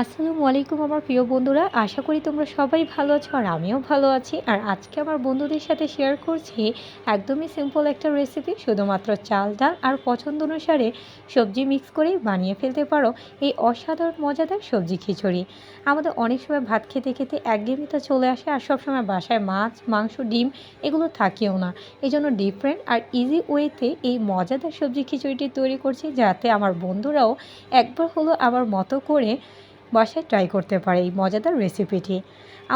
আসসালামু আলাইকুম আমার প্রিয় বন্ধুরা, আশা করি তোমরা সবাই ভালো আছো আর আমিও ভালো আছি। আর আজকে আমার বন্ধুদের সাথে শেয়ার করছি একদমই সিম্পল একটা রেসিপি শুধুমাত্র চাল, ডাল আর পছন্দ অনুসারে সবজি মিক্স করেই বানিয়ে ফেলতে পারো। এই অসাধারণ, মজাদার সবজি খিচুড়ি। আমাদের অনেক সময় ভাত খেতে খেতে একঘেয়েমিতে চলে আসে আর সবসময় বাসায় মাছ, মাংস, ডিম এগুলো থাকেও না। এই জন্য ডিফারেন্ট আর ইজি ওয়েতে এই মজাদার সবজি খিচুড়িটি তৈরি করছি যাতে আমার বন্ধুরাও একবার হলো আমার মতো করে বাসায় ট্রাই করতে পারে এই মজাদার রেসিপিটি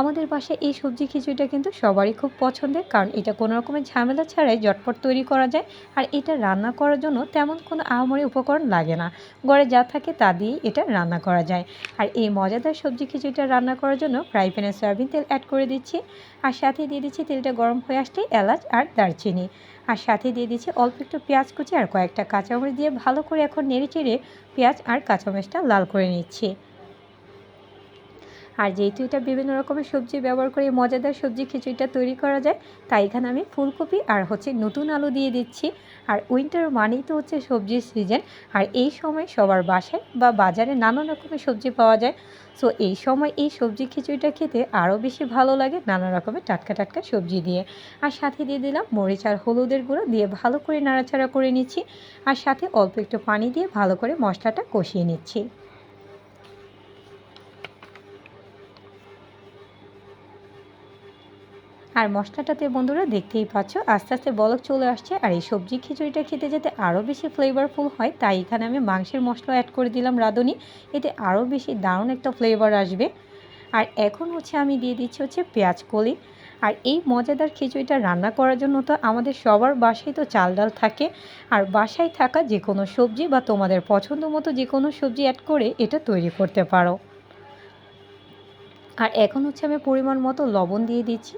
আমাদের বাসায় এই সবজি খিচুড়িটা কিন্তু সবারই খুব পছন্দের, কারণ এটা কোনো রকমের ঝামেলা ছাড়াই জটপট তৈরি করা যায়, আর এটা রান্না করার জন্য তেমন কোনো আহামরি উপকরণ লাগে না। ঘরে যা থাকে তা দিয়েই এটা রান্না করা যায়। আর এই মজাদার সবজি খিচুড়িটা রান্না করার জন্য ফ্রাই প্যানে সয়াবিন তেল অ্যাড করে দিচ্ছি, আর সাথে দিয়ে দিচ্ছি তেলটা গরম হয়ে আসলে এলাচ আর দারচিনি। আর সাথে দিয়ে দিচ্ছি অল্প একটু পেঁয়াজ কুচি আর কয়েকটা কাঁচামরিচ দিয়ে ভালো করে এখন নেড়ে চেড়ে পেঁয়াজ আর কাঁচামরিচটা লাল করে নিচ্ছি। আর যেহেতু এটা বিভিন্ন রকমের সবজি ব্যবহার করে মজাদার সবজি খিচুড়িটা তৈরি করা যায়, তাই এখানে আমি ফুলকপি আর হচ্ছে নতুন আলু দিয়ে দিচ্ছি। আর উইন্টার মানেই তো হচ্ছে সবজির সিজন। আর এই সময় সবার বাসায় বা বাজারে নানান রকমের সবজি পাওয়া যায়। সো এই সময় এই সবজি খিচুড়িটা খেতে আরও বেশি ভালো লাগে নানা রকমের টাটকা টাটকা সবজি দিয়ে। আর সাথে দিয়ে দিলাম মরিচ আর হলুদের গুঁড়ো দিয়ে ভালো করে নাড়াচাড়া করে নিচ্ছি। আর সাথে অল্প একটু পানি দিয়ে ভালো করে মশলাটা কষিয়ে নিচ্ছি। আর মশলাটাতে বন্ধুরা দেখতেই পাচ্ছ, আস্তে আস্তে বলক চলে আসছে। আর এই সবজি খিচুড়িটা খেতে যেতে আরও বেশি ফ্লেভারফুল হয়, তাই এখানে আমি মাংসের মশলা অ্যাড করে দিলাম রাঁধুনি। এতে আরও বেশি দারুণ একটা ফ্লেভার আসবে। আর এখন হচ্ছে আমি দিয়ে দিচ্ছি হচ্ছে পেঁয়াজ কলি। আর এই মজাদার খিচুড়িটা রান্না করার জন্য তো আমাদের সবার বাসায় তো চাল ডাল থাকে। আর বাসায় থাকা যে কোনো সবজি বা তোমাদের পছন্দ মতো যে কোনো সবজি অ্যাড করে এটা তৈরি করতে পারো। আর এখন হচ্ছে আমি পরিমাণ মতো লবণ দিয়ে দিচ্ছি।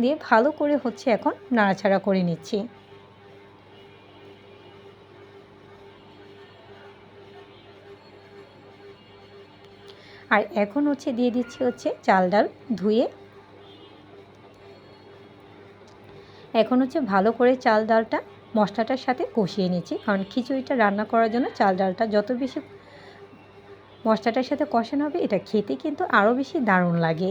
দিয়ে ভালো করে হচ্ছে এখন নাড়াচাড়া করে নিচ্ছি। আর এখন হচ্ছে দিয়ে দিচ্ছি হচ্ছে চাল ডাল ধুয়ে। এখন হচ্ছে ভালো করে চাল ডালটা মশলাটার সাথে কষিয়ে নিচ্ছি, কারণ খিচুড়িটা রান্না করার জন্য চাল ডালটা যত বেশি মশলাটার সাথে কষানো হবে, এটা খেতে কিন্তু আরও বেশি দারুণ লাগে।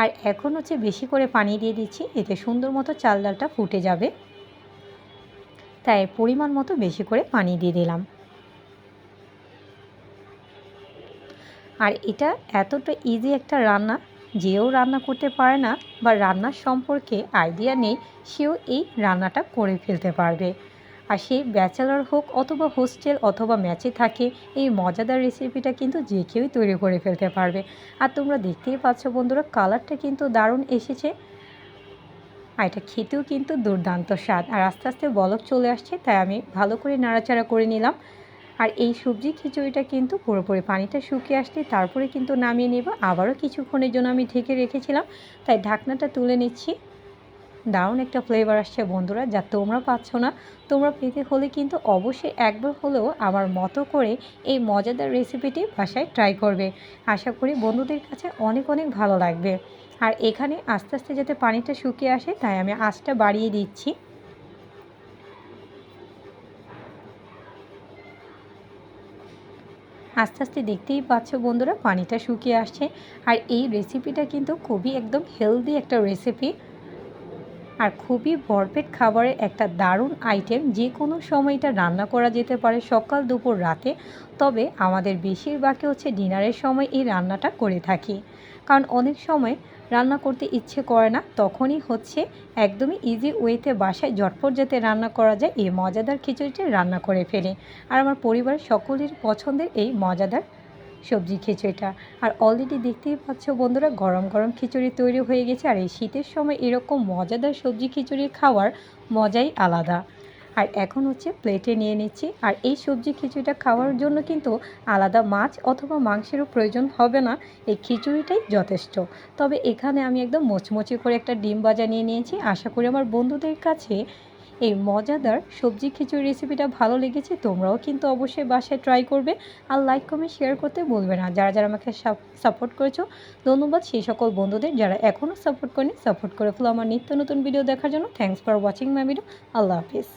আর এখন হচ্ছে বেশি করে পানি দিয়ে দিচ্ছি, এতে সুন্দর মতো চাল ডালটা ফুটে যাবে। তাই পরিমাণ মতো বেশি করে পানি দিয়ে দিলাম। আর এটা এতটা ইজি একটা রান্না, যেও রান্না করতে পারে না বা রান্নার সম্পর্কে আইডিয়া নেই, সেও এই রান্নাটা করে ফেলতে পারবে। আর সে ব্যাচেলার হোক অথবা হোস্টেল অথবা ম্যাচে থাকে, এই মজাদার রেসিপিটা কিন্তু যে কেউই তৈরি করে ফেলতে পারবে। আর তোমরা দেখতেই পাচ্ছ বন্ধুরা কালারটা কিন্তু দারুণ এসেছে। আর এটা খেতেও কিন্তু দুর্দান্ত স্বাদ। আর আস্তে আস্তে বলক চলে আসছে, তাই আমি ভালো করে নাড়াচাড়া করে নিলাম। আর এই সবজি খিচুড়িটা কিন্তু পুরোপুরি পানিটা শুকিয়ে আসলে তারপরে কিন্তু নামিয়ে নেব। আবারও কিছুক্ষণের জন্য আমি ঢেকে রেখেছিলাম, তাই ঢাকনাটা তুলে নিচ্ছি। দারুণ একটা ফ্লেভার আসছে, বন্ধুরা, যা তোমরা পাচ্ছ না। তোমরা পেতে হলে কিন্তু অবশ্যই একবার হলেও আমার মতো করে এই মজাদার রেসিপিটি বাসায় ট্রাই করবে। আশা করি বন্ধুদের কাছে অনেক অনেক ভালো লাগবে। আর এখানে আস্তে আস্তে যাতে পানিটা শুকিয়ে আসে, তাই আমি আঁচটা বাড়িয়ে দিচ্ছি। আস্তে আস্তে দেখতেই পাচ্ছ বন্ধুরা, পানিটা শুকিয়ে আসছে। আর এই রেসিপিটা কিন্তু খুবই একদম হেলদি একটা রেসিপি আর খুবই ভরপেট খাবারের একটা দারুণ আইটেম যে কোনো সময় এটা রান্না করা যেতে পারে সকাল, দুপুর, রাতে। তবে আমাদের বেশিরভাগই হচ্ছে ডিনারের সময় এই রান্নাটা করে থাকি। কারণ অনেক সময় রান্না করতে ইচ্ছে করে না, তখনই হচ্ছে একদমই ইজি ওয়েতে বাসায় ঝটপট যাতে রান্না করা যায়, এই মজাদার খিচুড়িটি রান্না করে ফেলে। আর আমার পরিবারের সকলের পছন্দের এই মজাদার সবজি খিচুড়িটা। আর অলরেডি দেখতেই পাচ্ছ বন্ধুরা, গরম গরম খিচুড়ি তৈরি হয়ে গেছে। আর এই শীতের সময় এরকম মজাদার সবজি খিচুড়ি খাওয়ার মজাই আলাদা। আর এখন হচ্ছে প্লেটে নিয়ে নিচ্ছি। আর এই সবজি খিচুড়িটা খাওয়ার জন্য কিন্তু আলাদা মাছ অথবা মাংসেরও প্রয়োজন হবে না। এই খিচুড়িটাই যথেষ্ট। তবে এখানে আমি একদম মোচমোচে করে একটা ডিম বাজা নিয়ে নিয়েছি। আশা করি আমার বন্ধুদের কাছে এই মজাদার সবজি খিচুড়ি রেসিপিটা ভালো লেগেছে, তোমরাও কিন্তু অবশ্যই বাসায় ট্রাই করবে। আর লাইক কমেন্ট শেয়ার করতে বলবে না। যারা যারা আমাকে সাপোর্ট করেছ, ধন্যবাদ সেই সকল বন্ধুদের যারা এখনও সাপোর্ট করেনি সাপোর্ট করে ফেলো আমার নিত্য নতুন ভিডিও দেখার জন্য। Thanks for watching my video Allah Hafiz.